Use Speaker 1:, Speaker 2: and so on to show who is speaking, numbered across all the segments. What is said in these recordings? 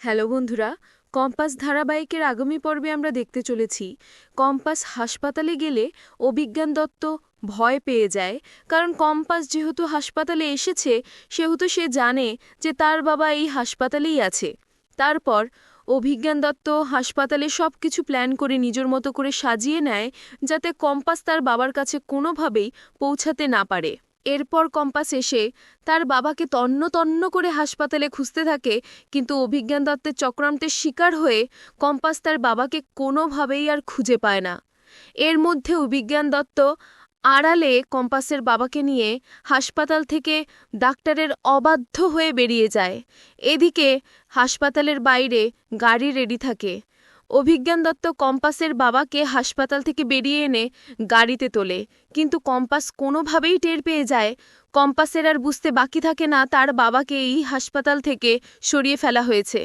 Speaker 1: Hello বন্ধুরা, compass ধারাবাহিকের আগামী পর্বে আমরা দেখতে চলেছি। কম্পাস হাসপাতালে গেলে অভিজ্ঞান দত্ত ভয় পেয়ে যায়, কারণ কম্পাস যেহেতু হাসপাতালে এসেছে, সেহেতু সে জানে যে তার বাবা এই হাসপাতালেই আছে। তারপর অভিজ্ঞান দত্ত হাসপাতালে সব কিছু প্ল্যান করে নিজের মতো করে সাজিয়ে নেয়, যাতে কম্পাস তার বাবার কাছে কোনোভাবেই পৌঁছাতে না পারে। এরপর কম্পাস এসে তার বাবাকে তন্ন তন্ন করে হাসপাতালে খুঁজতে থাকে, কিন্তু অভিজ্ঞান দত্তের চক্রান্তের শিকার হয়ে কম্পাস তার বাবাকে কোনোভাবেই আর খুঁজে পায় না। এর মধ্যে অভিজ্ঞান দত্ত আড়ালে কম্পাসের বাবাকে নিয়ে হাসপাতাল থেকে ডাক্তারের অবাধ্য হয়ে বেরিয়ে যায়। এদিকে হাসপাতালের বাইরে গাড়ি রেডি থাকে। অভিজ্ঞান দত্ত কম্পাসের বাবাকে হাসপাতাল থেকে বেরিয়ে এনে গাড়িতে তোলে। কিন্তু কম্পাস কোনোভাবেই টের পেয়ে যায় কম্পাসের আর বুঝতে বাকি থাকে না তার বাবাকে এই হাসপাতাল থেকে সরিয়ে ফেলা হয়েছে।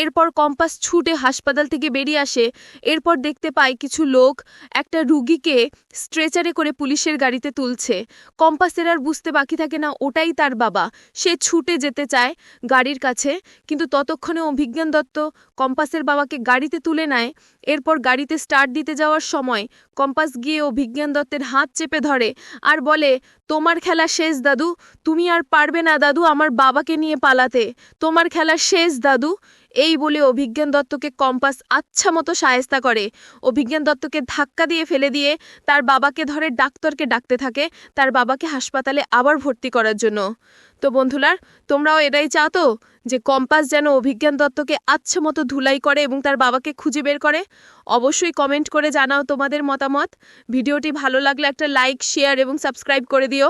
Speaker 1: এরপর কম্পাস ছুটে হাসপাতাল থেকে বেরিয়ে আসে। এরপর দেখতে পায় কিছু লোক একটা রুগীকে স্ট্রেচারে করে পুলিশের গাড়িতে তুলছে। কম্পাসের আর বুঝতে বাকি থাকে না, ওটাই তার বাবা। সে ছুটে যেতে চায় গাড়ির কাছে, কিন্তু ততক্ষণে অভিজ্ঞান দত্ত কম্পাসের বাবাকে গাড়িতে তুলে নেয়। এরপর গাড়িতে স্টার্ট দিতে যাওয়ার সময় কম্পাস গিয়ে অভিজ্ঞান দত্তের হাত চেপে ধরে আর বলে, তোমার খেলা শেষ, দাদু। তুমি আর পারবে না দাদু আমার বাবাকে নিয়ে পালাতে। তোমার খেলা শেষ, দাদু। এই বলে অভিজ্ঞান দত্তকে কম্পাস আচ্ছা মতো সায়স্তা করে। অভিজ্ঞান দত্তকে ধাক্কা দিয়ে ফেলে দিয়ে তার বাবাকে ধরে ডাক্তারকে ডাকতে থাকে, তার বাবাকে হাসপাতালে আবার ভর্তি করার জন্য। তো বন্ধুলার তোমরাও এটাই চাও তো, যে কম্পাস যেন অভিজ্ঞান দত্তকে আচ্ছা মতো ধুলাই করে এবং তার বাবাকে খুঁজে বের করে। অবশ্যই কমেন্ট করে জানাও তোমাদের মতামত। ভিডিওটি ভালো লাগলে একটা লাইক, শেয়ার এবং সাবস্ক্রাইব করে দিও।